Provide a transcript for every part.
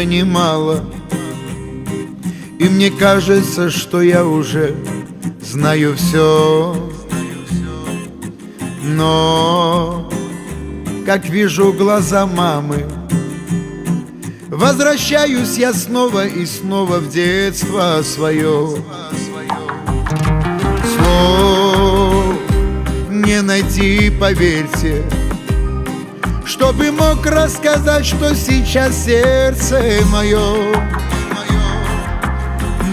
уже немало. И мне кажется, что я уже знаю все Но как вижу глаза мамы Возвращаюсь я снова и снова в детство свое Слов не найти, поверьте Чтобы мог рассказать, что сейчас сердце мое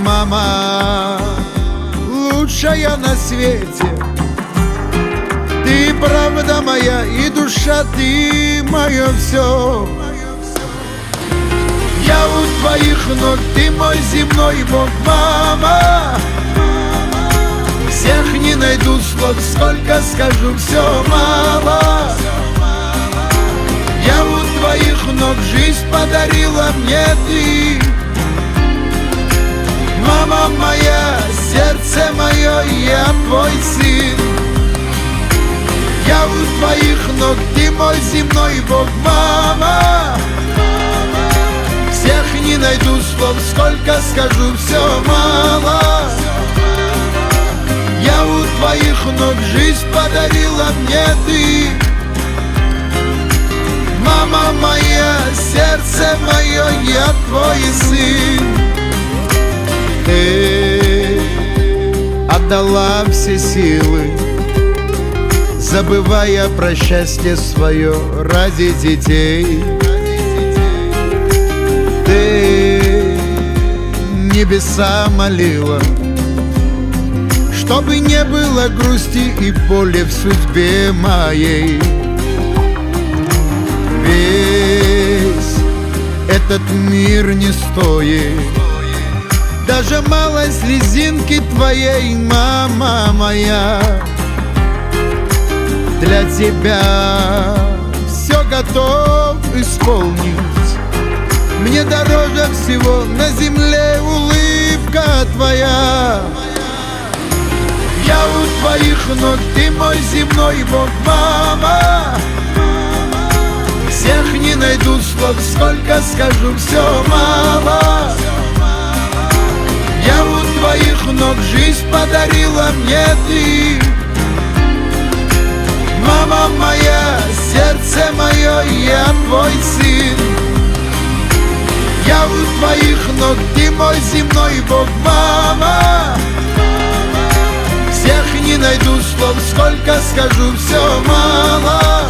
Мама, лучшая на свете. Ты правда моя и душа, ты мое все Я у твоих ног, ты мой земной бог, мама. Всех не найду слов, сколько скажу, все у ног, жизнь подарила мне ты. Мама моя, сердце мое, я твой сын. Я у твоих ног, ты мой земной бог, мама Всех не найду слов, сколько скажу, все мало. Я у твоих ног, жизнь подарила мне ты Мама моя, сердце мое, я твой сын ты отдала все силы, Забывая про счастье свое ради детей. Ты небеса молила, Чтобы не было грусти и боли в судьбе моей. Этот мир не стоит. Даже малой слезинки твоей, мама моя. Для тебя все готов исполнить. Мне дороже всего на земле улыбка твоя. Я у твоих ног, ты мой земной бог, мама Всех не найду слов, сколько скажу, все мало. Я у твоих ног жизнь подарила мне ты. Мама моя, сердце мое, я твой сын. Я у твоих ног, ты мой земной бог, мама. Всех не найду слов, сколько скажу, все мало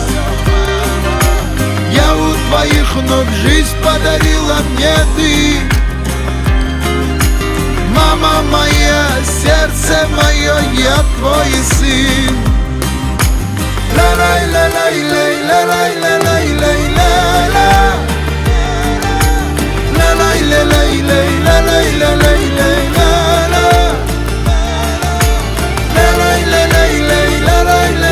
своих ног Жизнь подарила мне ты. Мама моя, сердце мое, я твой сын. Ла лай ла лай лай ла лай ла лай лай ла ла ла лай ла лай лай ла лай ла лай лай ла ла ла лай ла лай лай ла лай ла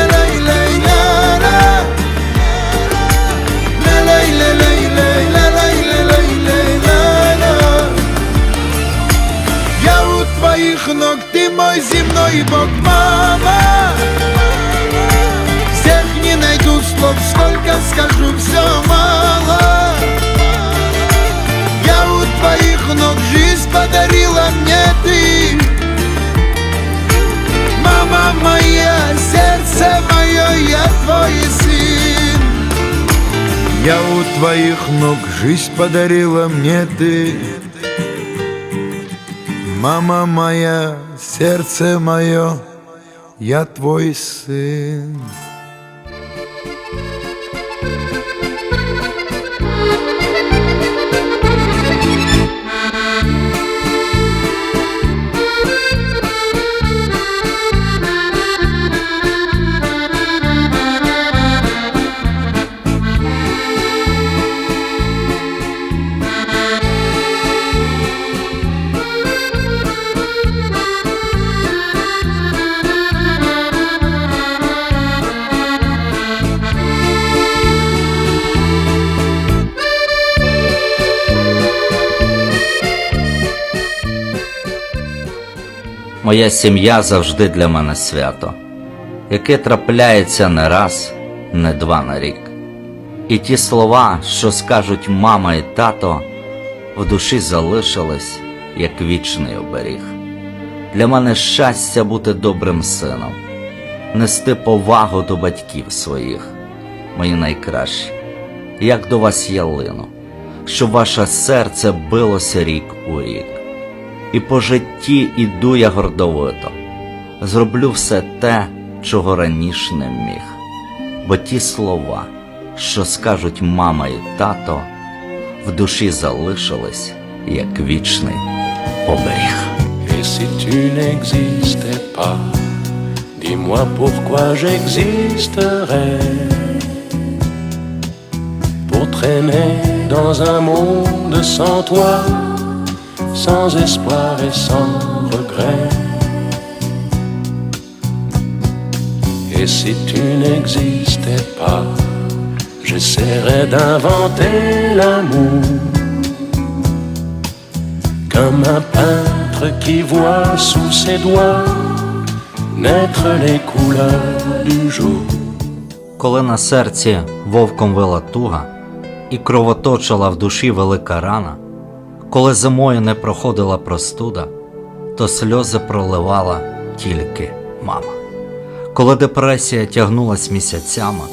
твоих ног, жизнь подарила мне ты Мама моя, сердце мое, я твой сын. Моя сім'я завжди для мене свято, яке трапляється не раз, не два на рік. І ті слова, що скажуть мама і тато, в душі залишились, як вічний оберіг. Для мене щастя бути добрим сином, нести повагу до батьків своїх, мої найкращі, як до вас ялину, щоб ваше серце билося рік у рік. І по житті іду я гордовито, зроблю все те, чого раніше не міг. Бо ті слова, що скажуть мама і тато, в душі залишились, як вічний оберіг. Et tu n'existais pas, dis-moi pourquoi j'existerais. Pour traîner dans un monde sans toi, sans espoir et sans regret. Et si tu n'existais pas, j'essaierais d'inventer l'amour comme un peintre qui voit sous ses doigts naître les couleurs du jour. Коли на серці вовком вила туга і кровоточила в душі велика рана, коли зимою не проходила простуда, то сльози проливала тільки мама. Коли депресія тягнулась місяцями,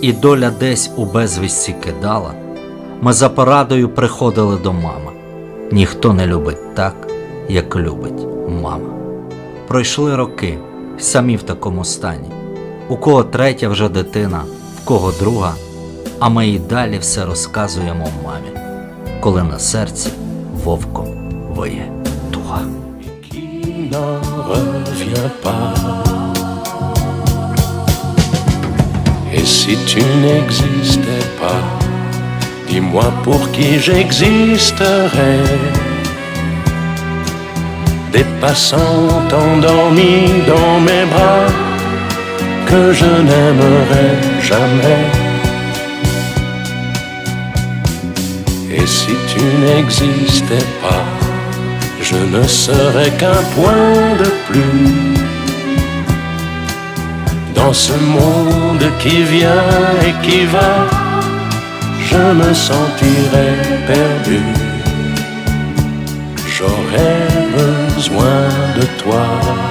і доля десь у безвісті кидала, ми за порадою приходили до мами. Ніхто не любить так, як любить мама. Пройшли роки, самі в такому стані. У кого третя вже дитина, в кого друга, а ми і далі все розказуємо мамі, коли на серці вовком виє туга. qui n'en revient pas. Et si tu n'existais pas, dis-moi pour qui j'existerais. Des passants endormis dans mes bras que je n'aimerais jamais. Et si tu n'existais pas, je ne serais qu'un point de plus dans ce monde qui vient et qui va. Je me sentirais perdu. J'aurais besoin de toi.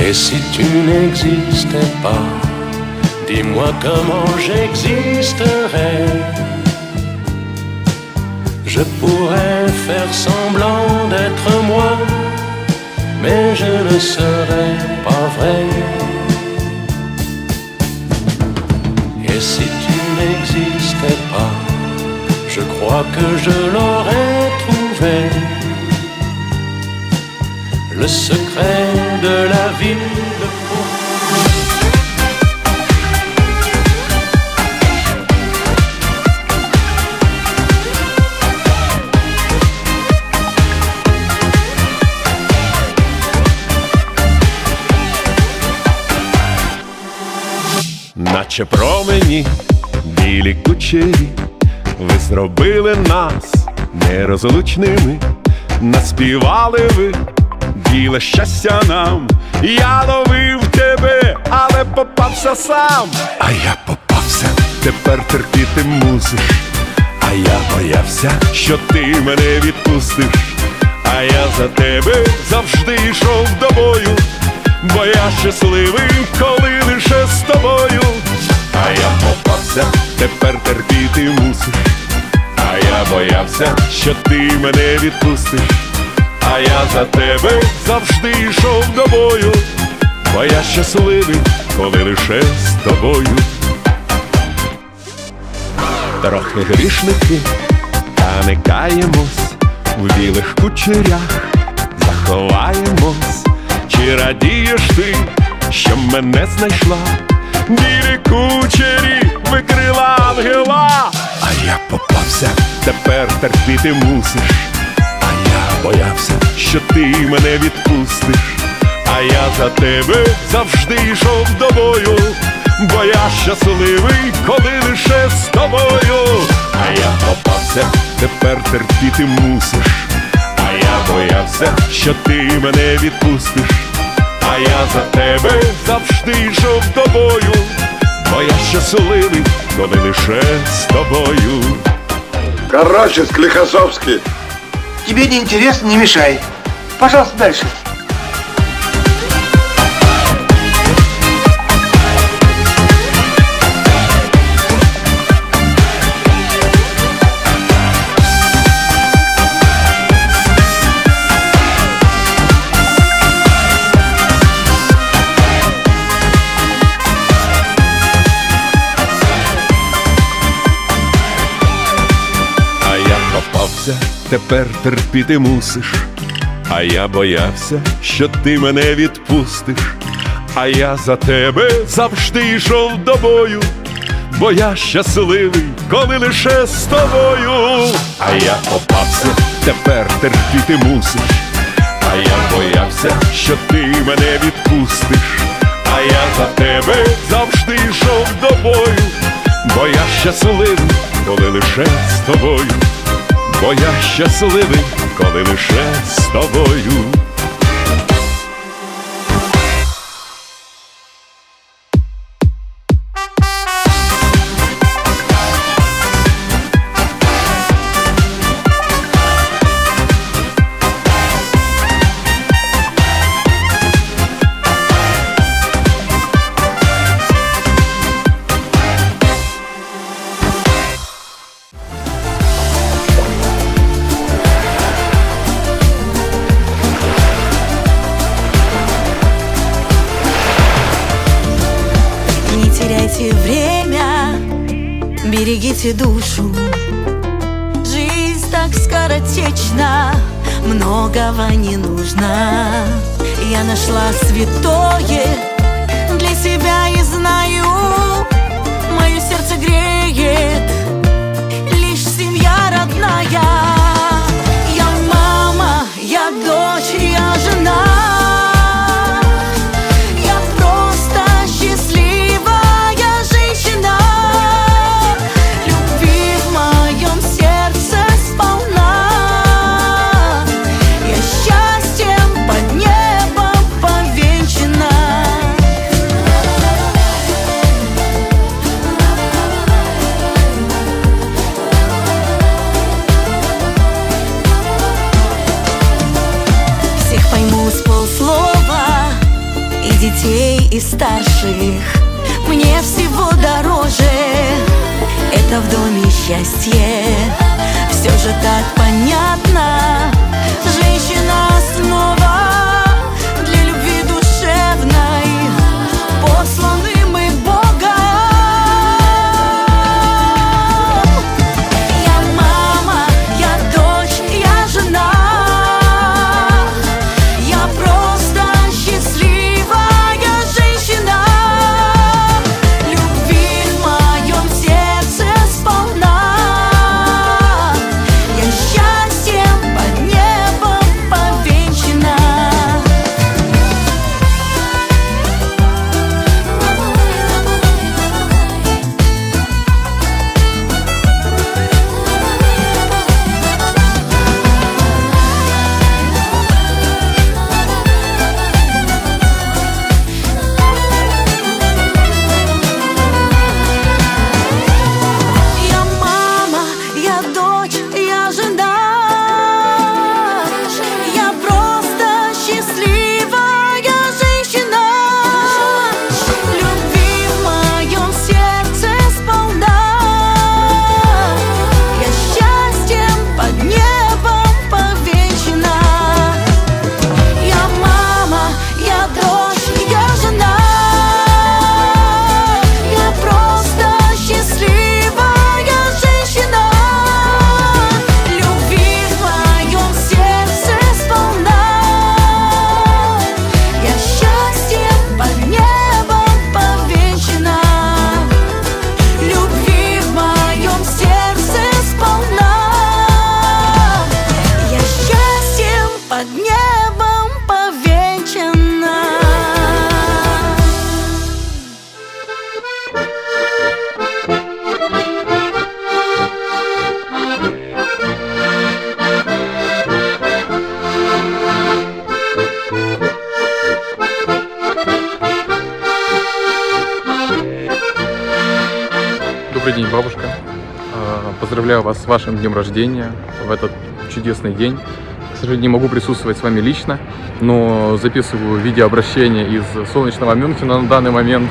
Et si tu n'existais pas, dis-moi comment j'existerais. Je pourrais faire semblant d'être moi, mais je ne serais pas vrai. Et si tu n'existais pas, je crois que je l'aurais trouvé le secret de la vie de наче промені, білі кучері, ви зробили нас нерозлучними, наспівали ви біле щастя нам. Я ловив тебе, але попався сам. А я попався, тепер терпіти мусиш. А я боявся, що ти мене відпустиш. А я за тебе завжди йшов до бою, бо я щасливий, коли лише з тобою. А я попався, тепер терпіти мусиш. А я боявся, що ти мене відпустиш. А я за тебе завжди йшов до бою, бо я щасливий, коли лише з тобою. Трохи грішники, та не каємось в білих кучерях, заховаємось, чи радієш ти, що мене знайшла? Білі кучері викрила ангела, а я попався, тепер терпіти мусиш. Я боявся, що ти мене відпустиш. а я за тебе завжди йшов до бою, бо я щасливий, коли лише з тобою. А я попався, тепер терпіти мусиш. А я боявся, що ти мене відпустиш. А я за тебе завжди йшов до бою, бо я щасливий, коли лише з тобою. Короче, Склихосовский, Тебе не интересно, не мешай. Пожалуйста, дальше. Тепер терпіти мусиш. А я боявся, що ти мене відпустиш. А я за тебе завжди йшов до бою, бо я щасливий, коли лише з тобою. А я попався, тепер терпіти мусиш. А я боявся, що ти мене відпустиш. А я за тебе завжди йшов до бою, бо я щасливий, коли лише з тобою, бо я щасливий, коли лише з тобою. Берегите душу. Жизнь так скоротечна, многого не нужно. Я нашла святое и старших. Мне всего дороже. Это в доме счастье. Все же так понятно. Женщина вашим днем рождения в этот чудесный день. К сожалению, не могу присутствовать с вами лично, но записываю видеообращение из солнечного Мюнхена на данный момент,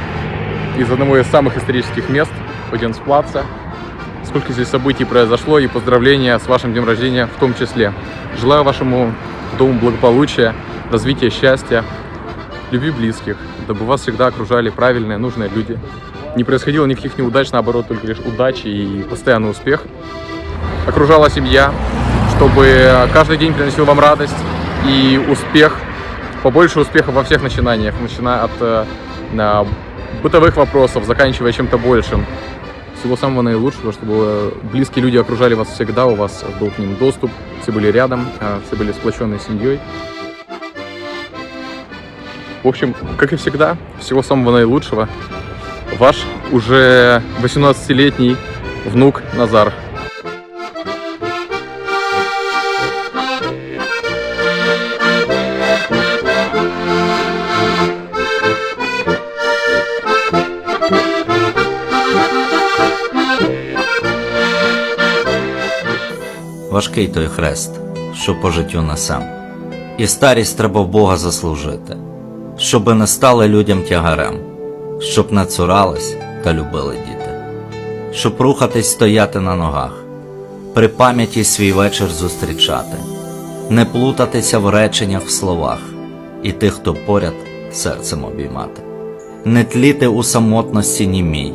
из одного из самых исторических мест, Одинсплаца. Сколько здесь событий произошло и поздравления с вашим днем рождения в том числе. Желаю вашему дому благополучия, развития счастья, любви близких, дабы вас всегда окружали правильные, нужные люди. Не происходило никаких неудач, наоборот, только лишь удачи и постоянный успех. Окружала семья, чтобы каждый день приносил вам радость и успех, побольше успеха во всех начинаниях, начиная от э, на, бытовых вопросов, заканчивая чем-то большим. Всего самого наилучшего, чтобы близкие люди окружали вас всегда, у вас был к ним доступ, все были рядом, э, все были сплоченной семьей. В общем, как и всегда, всего самого наилучшего. Ваш уже 18-летний внук Назар. Важкий той хрест, що по життю несем. І старість треба Бога заслужити, щоби не стали людям тягарем, щоб не цурались та любили діти, щоб рухатись стояти на ногах, при пам'яті свій вечір зустрічати, не плутатися в реченнях в словах, і тих, хто поряд серцем обіймати, не тліти у самотності німій,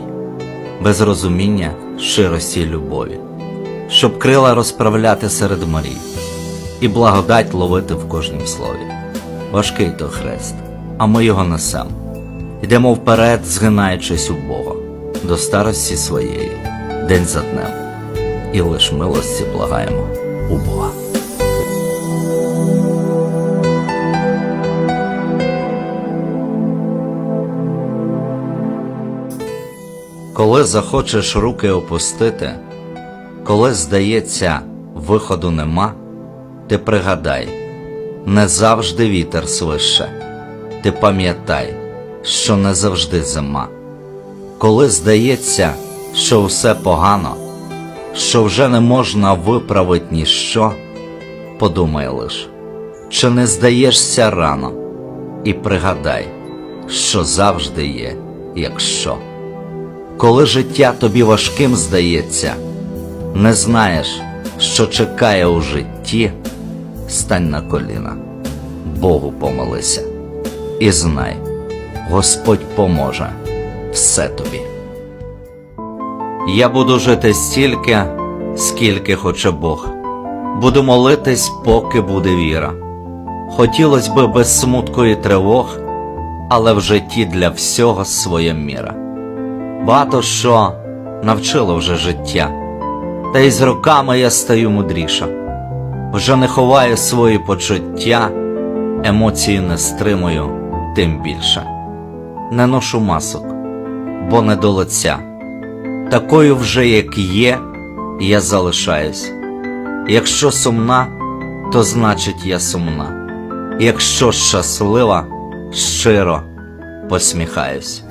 без розуміння, щирості й любові щоб крила розправляти серед морів і благодать ловити в кожнім слові. Важкий то хрест, а ми його несем. Йдемо вперед, згинаючись у Бога, до старості своєї, день за днем, і лиш милості благаємо у Бога. Коли захочеш руки опустити, коли здається, виходу нема, ти пригадай, не завжди вітер свище, ти пам'ятай, що не завжди зима. Коли здається, що все погано, що вже не можна виправить ніщо, подумай лиш, чи не здаєшся рано, і пригадай, що завжди є, якщо. Коли життя тобі важким здається, не знаєш, що чекає у житті, стань на коліна, Богу помолися, і знай, Господь поможе все тобі. Я буду жити стільки, скільки хоче Бог, буду молитись, поки буде віра. Хотілось би без смутку і тривог, але в житті для всього своя міра. Багато що навчило вже життя та й з роками я стаю мудріша. Вже не ховаю свої почуття, емоції не стримую, тим більше. Не ношу масок, бо не до лиця. Такою вже, як є, я залишаюсь. Якщо сумна, то значить я сумна. Якщо щаслива, щиро посміхаюсь.